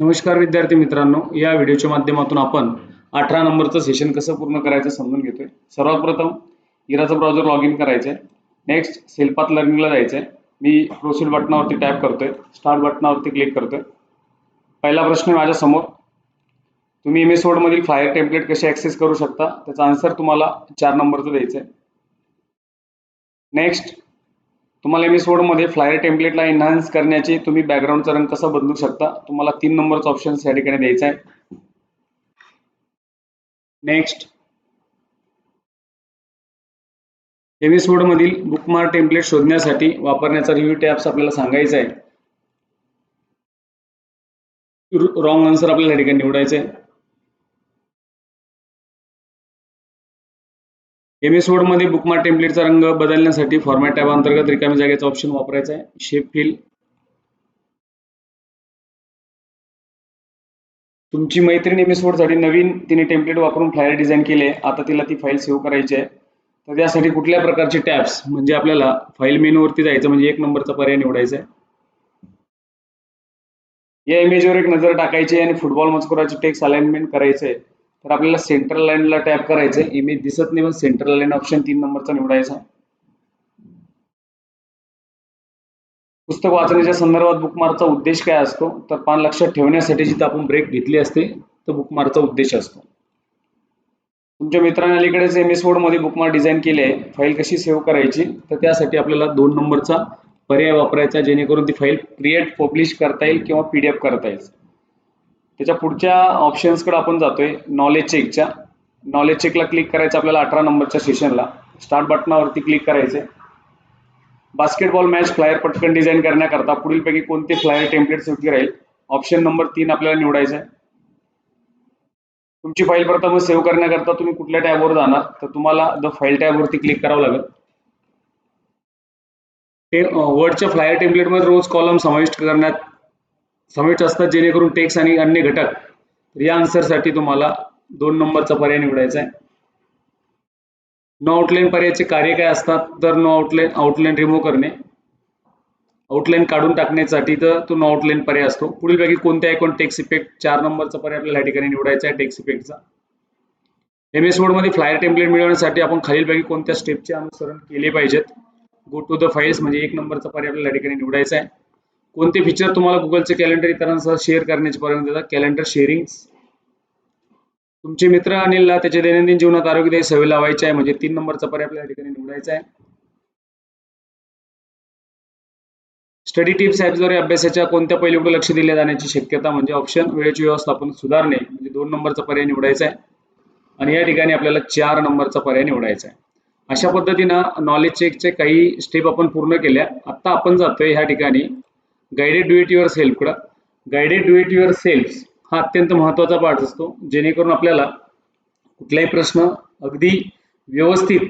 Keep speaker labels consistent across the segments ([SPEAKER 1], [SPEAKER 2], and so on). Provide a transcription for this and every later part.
[SPEAKER 1] नमस्कार विद्यार्थी मित्रांनो या व्हिडिओच्या माध्यमातून आपण अठरा नंबरचं सेशन कसं पूर्ण करायचं समजून घेतोय. सर्वात प्रथम इराचं ब्राउझर लॉग इन करायचंय नेक्स्ट सेल्फात लर्निंगला जायचंय. मी प्रोसीड बटनावरती टॅप करतोय. स्टार्ट बटनावरती क्लिक करतोय. पहिला प्रश्न माझ्यासमोर माझ्यासमोर. तुम्ही एम एस वर्डमधील फायर टेम्पलेट कसे ॲक्सेस करू शकता? त्याचा आन्सर तुम्हाला चार नंबरचं द्यायचं आहे नेक्स्ट तुम्हाला एम एस वर्डमध्ये फ्लायर टेम्पलेटला एन्हान्स करण्याचे तुम्ही बॅकग्राऊंडचा रंग कसा बदलू शकता? तुम्हाला तीन नंबरचा ऑप्शन या ठिकाणी द्यायचा आहे नेक्स्ट एम एस वर्डमधील बुकमार टेम्पलेट शोधण्यासाठी वापरण्याचा रिव्ह्यू टॅप्स आपल्याला सांगायचा आहे. रॉंग आन्सर आपल्याला ठिकाणी निवडायचं आहे. एम एस वर्डमध्ये बुकमार्क टेम्पलेटचा रंग बदलण्यासाठी फॉर्मॅट टॅब अंतर्गत रिकामी जागेचा ऑप्शन वापरायचा आहे. शेप फिल तुमची मैत्रीण एम एससाठी नवीन तिने टेम्पलेट वापरून फ्लायर डिझाईन केले आता तिला ती फाईल सेव्ह करायची आहे. तर त्यासाठी कुठल्या प्रकारचे टॅब्स म्हणजे आपल्याला फाईल मेनूवरती जायचं म्हणजे एक नंबरचा पर्याय निवडायचा आहे. या इमेजवर एक नजर टाकायची आणि फुटबॉल मजकुराचे टेक्स्ट अलाइनमेंट करायचे तर आपल्याला सेंट्रल लाईनला टॅप करायचं इमेज दिसत नाही पण सेंट्रल लाईन ऑप्शन तीन नंबरचा निवडायचा. पुस्तक वाचण्याच्या संदर्भात बुकमार्कचा उद्देश काय असतो? तर पान लक्षात ठेवण्यासाठी जिथं आपण ब्रेक घेतली असते तर बुकमार्कचा उद्देश असतो. तुमच्या मित्राने अलीकडेच एम एसमध्ये बुकमार्क डिझाईन केले आहे. फाईल कशी सेव्ह करायची? तर त्यासाठी आपल्याला दोन नंबरचा पर्याय वापरायचा जेणेकरून ती फाईल क्रिएट पब्लिश करता येईल किंवा पीडीएफ करता येईल. त्याच्या पुढच्या ऑप्शन्सकडे आपण जातोय नॉलेज चेकच्या नॉलेज चेकला क्लिक करायचं आपल्याला अठरा नंबरच्या सेशनला स्टार्ट बटनावरती क्लिक करायचे. बास्केटबॉल मॅच फ्लायर पटकन डिझाईन करण्याकरता पुढीलपैकी कोणते फ्लायर टेम्पलेट योग्य राहील? ऑप्शन नंबर तीन आपल्याला निवडायचं आहे. तुमची फाईल प्रथम सेव्ह करण्याकरता तुम्ही कुठल्या टॅबवर जाणार? तर तुम्हाला द फाईल टॅबवरती क्लिक करावं लागेल. ते वर्डच्या फ्लायर टेम्पलेटमध्ये रोज कॉलम समाविष्ट करण्यात समाविष्ट असतात जेणेकरून टेक्स आणि अन्य घटक या आन्सरसाठी तुम्हाला दोन नंबरचा पर्याय निवडायचा आहे. नो आउटलाईन पर्यायाचे कार्य काय असतात? तर नो आउटलाईन आउटलाईन रिमूव्ह करणे. आउटलाईन काढून टाकण्यासाठी तर तो नो आउटलाईन पर्याय असतो. पुढील पैकी कोणत्या ऐकून टेक्स इफेक्ट चार नंबरचा पर्याय आपल्याला या ठिकाणी निवडायचा आहे टेक्स इफेक्टचा एम एसमध्ये फ्लायर टेम्पलेट मिळवण्यासाठी आपण खालीलपैकी कोणत्या स्टेपचे अनुसरण केले पाहिजेत? गो टू द फाईल्स म्हणजे एक नंबरचा पर्याय आपल्याला या ठिकाणी निवडायचा आहे. कोणते फीचर तुम्हाला गुगलचे कॅलेंडर इतरांसह शेअर करण्याची परवानगी देतात? कॅलेंडर शेअरिंग तुमचे मित्र अनिलला त्याच्या दैनंदिन जीवनात आरोग्यदायी सवय लावायची आहे म्हणजे तीन नंबरचा पर्याय आपल्या ठिकाणी निवडायचा आहे. स्टडी टिप्स ॲपद्वारे अभ्यासाच्या कोणत्या पैलूकडे लक्ष दिले जाण्याची शक्यता म्हणजे ऑप्शन वेळेचे व्यवस्थापन सुधारणे म्हणजे दोन नंबरचा पर्याय निवडायचा आहे. आणि या ठिकाणी आपल्याला चार नंबरचा पर्याय निवडायचा आहे. अशा पद्धतीनं नॉलेज चेकचे काही स्टेप आपण पूर्ण केल्या. आत्ता आपण जातोय ह्या ठिकाणी. गायडेड डू इट युअर सेल्फकडं guided do it yourself हा अत्यंत महत्त्वाचा पार्ट असतो. जेणेकरून आपल्याला कुठलाही प्रश्न अगदी व्यवस्थित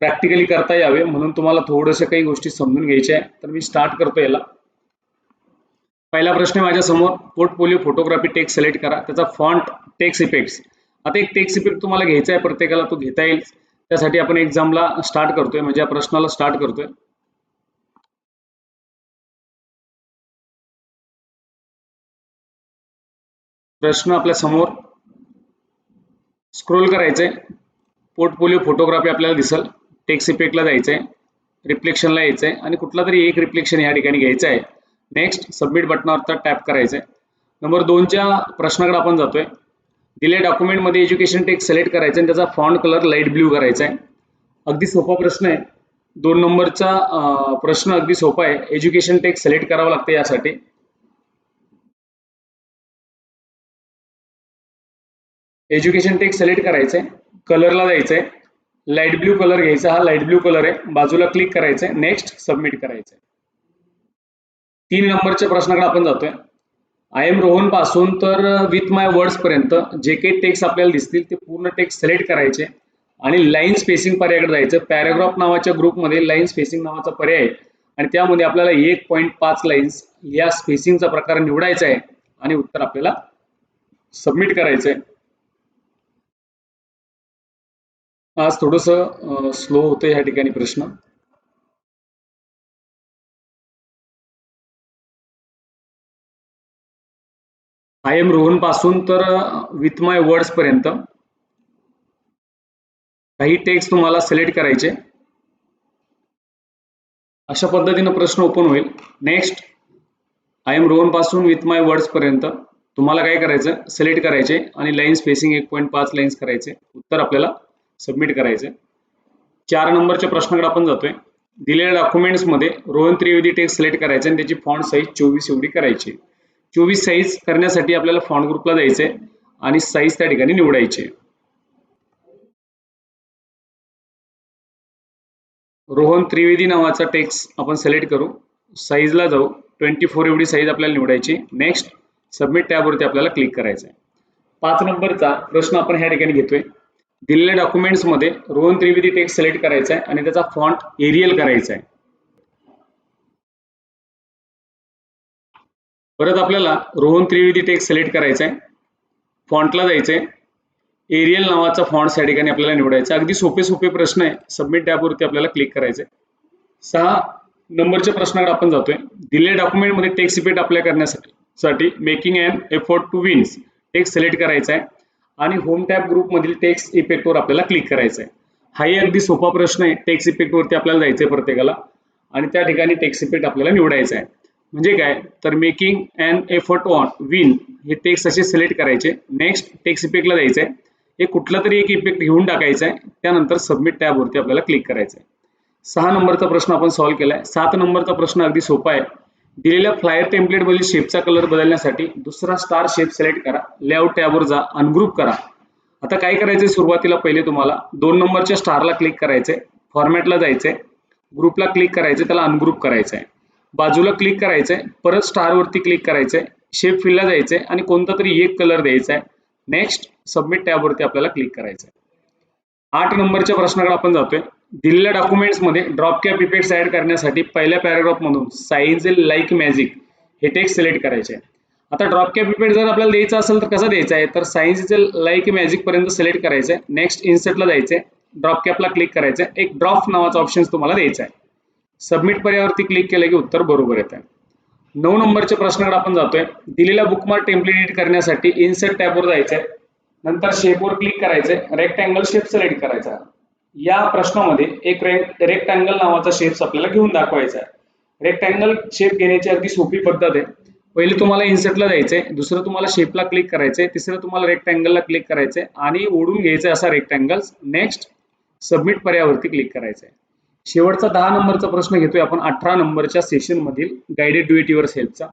[SPEAKER 1] प्रॅक्टिकली करता यावे. म्हणून तुम्हाला थोडंसं काही गोष्टी समजून घ्यायच्या आहे. तर मी स्टार्ट करतो याला. पहिला प्रश्न माझ्यासमोर. पोर्टफोलिओ फोटोग्राफी टेक्स सिलेक्ट करा. त्याचा फॉन्ट टेक्स इफेक्ट्स आता एक टेक्स इफेक्ट तुम्हाला घ्यायचा आहे. प्रत्येकाला तो घेता येईल. त्यासाठी आपण एक्झामला स्टार्ट करतोय. म्हणजे या प्रश्नाला स्टार्ट करतोय. प्रश्न आपल्यासमोर. स्क्रोल करायचंय. पोर्टफोलिओ फोटोग्राफी आपल्याला दिसल. टेक्स इफेक्टला जायचंय. रिफ्लेक्शनला यायचंय. आणि कुठला तरी एक रिफ्लेक्शन या ठिकाणी घ्यायचं आहे. नेक्स्ट सबमिट बटनावर टॅप करायचंय. नंबर दोनच्या प्रश्नाकडे आपण जातोय. दिल्या डॉक्युमेंटमध्ये एज्युकेशन टेक्स सिलेक्ट करायचं आणि त्याचा फॉन्ट कलर लाइट ब्ल्यू करायचा आहे. अगदी सोपा प्रश्न आहे. दोन नंबरचा प्रश्न अगदी सोपा आहे. एज्युकेशन टेक्स सिलेक्ट करावं लागतं यासाठी. एज्युकेशन टेक सिलेक्ट करायचंय कलरला जायचंय लाइट ब्ल्यू कलर घ्यायचा हा लाइट ब्ल्यू कलर आहे बाजूला क्लिक करायचंय नेक्स्ट सबमिट करायचंय तीन नंबरच्या प्रश्नाकडे आपण जातोय. आय एम रोहनपासून तर विथ माय वर्ड्स पर्यंत जे काही टेक्स्ट आपल्याला दिसतील ते पूर्ण टेक्स्ट सिलेक्ट करायचे. आणि लाईन स्पेसिंग पर्यायाकडे जायचं. पॅराग्राफ नावाच्या ग्रुपमध्ये लाईन स्पेसिंग नावाचा पर्याय आहे. आणि त्यामध्ये आपल्याला एक पॉईंट पाच लाईन्स या स्पेसिंगचा प्रकार निवडायचा आहे. आणि उत्तर आपल्याला सबमिट करायचं आहे. आज थोडस स्लो होतं या ठिकाणी प्रश्न. आय एम रोहनपासून तर विथ माय वर्ड्स पर्यंत. काही टेक्स्ट तुम्हाला सिलेक्ट करायचे. अशा पद्धतीनं प्रश्न ओपन होईल. नेक्स्ट आय एम रोहनपासून विथ माय वर्ड्स पर्यंत. तुम्हाला काय करायचं? सिलेक्ट करायचे आणि लाईन स्पेसिंग एक पॉईंट पाच लाईन्स करायचे. उत्तर आपल्याला सबमिट करायचे चार नंबरच्या प्रश्नाकडे आपण जातोय. दिलेल्या डॉक्युमेंट्समध्ये रोहन त्रिवेदी टेक्स्ट सिलेक्ट करायचे आणि त्याची फॉन्ट साईज चोवीस एवढी करायची चोवीस साईज करण्यासाठी आपल्याला फॉन्ट ग्रुपला जायचे आणि साईज त्या ठिकाणी निवडायची रोहन त्रिवेदी नावाचा टेक्स्ट आपण सिलेक्ट करू. साईजला जाऊ. ट्वेंटी फोर एवढी साईज आपल्याला निवडायची नेक्स्ट सबमिट टॅबवरती आपल्याला क्लिक करायचं आहे. पाच नंबरचा प्रश्न आपण ह्या ठिकाणी घेतोय. दिलेल्या डॉक्युमेंट्समध्ये रोहन त्रिवेदी टेक्स्ट सिलेक्ट करायचा आहे आणि त्याचा फॉन्ट एरियल करायचा आहे परत आपल्याला रोहन त्रिवेदी टेक्स्ट सिलेक्ट करायचा आहे फॉन्टला जायचं आहे एरियल नावाचा फॉन्ट या ठिकाणी आपल्याला निवडायचा. अगदी सोपे सोपे प्रश्न आहे. सबमिट टॅबवरती आपल्याला क्लिक करायचे सहा नंबरच्या प्रश्नाकडे आपण जातोय. दिलेल्या डॉक्युमेंटमध्ये टेक्स्ट इफेक्ट अप्लाय करण्यासाठी साठी making and effort to wins text select करायचा आहे आणि होम टॅब ग्रुपमधील टेक्स्ट इफेक्टवर आपल्याला क्लिक करायचं आहे हाही अगदी सोपा प्रश्न आहे. टेक्स्ट इफेक्टवरती आपल्याला जायचं आहे प्रत्येकाला. आणि त्या ठिकाणी टेक्स्ट इफेक्ट आपल्याला निवडायचा आहे म्हणजे काय? तर making and effort on win हे टेक्स्ट असे सिलेक्ट करायचे. नेक्स्ट टेक्स्ट इफेक्टला जायचं आहे हे कुठला तरी एक इफेक्ट घेऊन टाकायचा आहे त्यानंतर सबमिट टॅबवरती आपल्याला क्लिक करायचं आहे सहा नंबरचा प्रश्न आपण सॉल्व्ह केला आहे सात नंबरचा प्रश्न अगदी सोपा आहे. दिलेल्या फ्लायर टेम्पलेटमधील शेपचा कलर बदलण्यासाठी दुसरा स्टार शेप सिलेक्ट करा. लेआउट टॅबवर जा. अनग्रुप करा. आता काय करायचंय? सुरुवातीला पहिले तुम्हाला दोन नंबरच्या स्टारला क्लिक करायचंय. फॉर्मॅटला जायचंय. ग्रुपला क्लिक करायचंय. त्याला अनग्रुप करायचंय. बाजूला क्लिक करायचंय. परत स्टारवरती क्लिक करायचंय. शेप फिलला जायचंय आणि कोणता तरी एक कलर द्यायचा आहे नेक्स्ट सबमिट टॅबवरती आपल्याला क्लिक करायचं आहे आठ नंबरच्या प्रश्नाकडे आपण जातोय. दिलेल्या डॉक्युमेंट्समध्ये ड्रॉप कॅप इफेक्ट्स ऍड करण्यासाठी पहिल्या पॅराग्राफमधून साईज लाईक मॅजिक हे टेक्स्ट सिलेक्ट करायचे आहे. आता ड्रॉप कॅप इफेक्ट जर आपल्याला द्यायचा असेल तर कसा द्यायचा आहे? तर सायन्स लाईक मॅजिक पर्यंत सिलेक्ट करायचं आहे. नेक्स्ट इन्सर्टला जायचं आहे. ड्रॉप कॅपला क्लिक करायचं आहे. एक ड्रॉप नावाचा ऑप्शन तुम्हाला द्यायचा आहे. सबमिट पर्यावरती क्लिक केलं की उत्तर बरोबर येत आहे. नऊ नंबरच्या प्रश्नाकडे आपण जातोय. दिलेला बुकमार्क टेम्पलेट एडिट करण्यासाठी इन्सर्ट टॅबवर जायचंय नंतर शेपवर क्लिक करायचंय रेक्टँगल शेप सिलेक्ट करायचा या प्रश्नामध्ये एक रेक्टँगल नावाचा शेप्स आपल्याला घेऊन दाखवायचा आहे. रेक्टँगल शेप घेण्याची अगदी सोपी पद्धत आहे. पहिले तुम्हाला इन्सर्टला जायचंय दुसरं तुम्हाला शेपला क्लिक करायचंय तिसरं तुम्हाला रेक्टँगलला क्लिक करायचंय आणि ओढून घ्यायचं असा रेक्टँगल नेक्स्ट सबमिट पर्यावरती क्लिक करायचंय. शेवटचा दहा नंबरचा प्रश्न घेतोय आपण अठरा नंबरच्या सेशन मधील गायडेड डू युअर सेल्फचा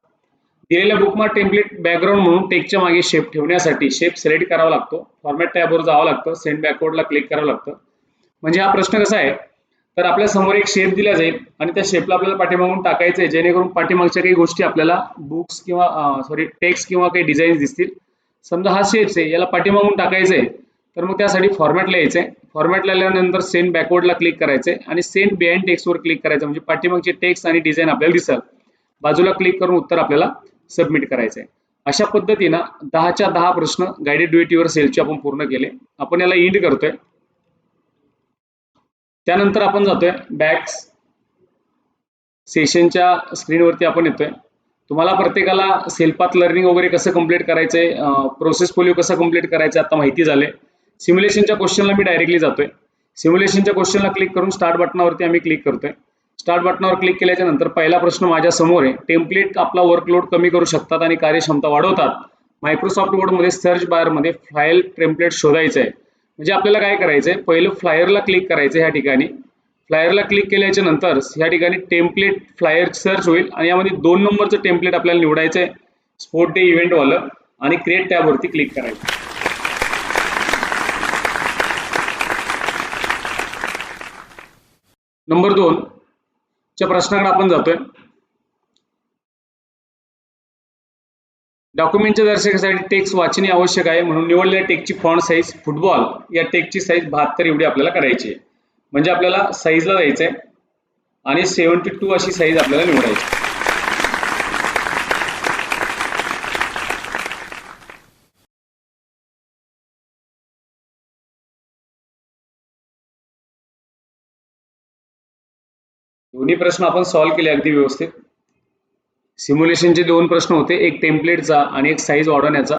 [SPEAKER 1] दिलेल्या बुकमार्क टेम्पलेट बॅकग्राऊंड म्हणून टेकच्या मागे शेप ठेवण्यासाठी शेप सिलेक्ट करावा लागतो. फॉर्मॅट टॅबवर जावं लागतं. सेंड बॅकवर्डला क्लिक करावं लागतं. म्हणजे हा प्रश्न कसा आहे? तर आपल्यासमोर एक शेप दिला जाईल आणि त्या शेपला आपल्याला पाठीमागून टाकायचं आहे जेणेकरून पाठीमागच्या काही गोष्टी आपल्याला बुक्स किंवा सॉरी टेक्स्ट किंवा काही डिझाईन्स दिसतील. समजा हा शेप्स आहे याला पाठीमागून टाकायचं आहे तर मग त्यासाठी फॉर्मॅटला यायचं आहे. फॉर्मॅटला आल्यानंतर सेंड बॅकवर्डला क्लिक करायचं आहे आणि सेंड बिहाइंड टेक्स्टवर क्लिक करायचं म्हणजे पाठीमागचे टेक्स्ट आणि डिझाईन आपल्याला दिसल. बाजूला क्लिक करून उत्तर आपल्याला सबमिट करायचं आहे. अशा पद्धतीनं दहाच्या दहा प्रश्न गायडेड डू इट युअर सेलचे आपण पूर्ण केले. आपण याला इंड करतोय. त्यानंतर आपण जातोय बॅक्स सेशनच्या स्क्रीनवरती आपण येतोय. तुम्हाला प्रत्येकाला सेल्फात लर्निंग वगैरे कसं कंप्लीट करायचंय प्रोसेस पोलिओ कसं कंप्लीट करायचं आता माहिती झाले सिम्युलेशनच्या क्वेश्चनला मी डायरेक्टली जातोय. सिम्युलेशनच्या क्वेश्चनला क्लिक करून स्टार्ट बटनावरती आम्ही क्लिक करतोय. स्टार्ट बटनावर क्लिक केल्याच्यानंतर पहिला प्रश्न माझ्यासमोर आहे. टेम्पलेट आपला वर्कलोड कमी करू शकतात आणि कार्यक्षमता वाढवतात. मायक्रोसॉफ्ट वर्डमध्ये सर्च बारमध्ये फाईल टेम्पलेट शोधायचं आहे म्हणजे आपल्याला काय करायचं आहे पहिलं फ्लायरला क्लिक करायचं ह्या ठिकाणी. फ्लायरला क्लिक केल्याच्यानंतर ह्या ठिकाणी टेम्पलेट फ्लायर सर्च होईल आणि यामध्ये दोन नंबरचं टेम्पलेट आपल्याला निवडायचं आहे स्पोर्ट डे इव्हेंटवालं आणि क्रिएट टॅबवरती क्लिक करायचं. नंबर दोन च्या प्रश्नाकडे आपण जातोय. डॉक्युमेंटच्या दर्शकासाठी टेक्स्ट वाचणे आवश्यक आहे. म्हणून निवडलेल्या टेकची फॉन्ट साईज फुटबॉल या टेकची साईज बहात्तर एवढी आपल्याला करायची आहे. म्हणजे आपल्याला साईजला जायचं आहे. आणि सेवन्टी टू अशी साईज आपल्याला निवडायची दोन्ही प्रश्न आपण सॉल्व्ह केले अगदी व्यवस्थित. सिम्युलेशनचे दोन प्रश्न होते. एक टेम्पलेटचा आणि एक साईज वाढवण्याचा.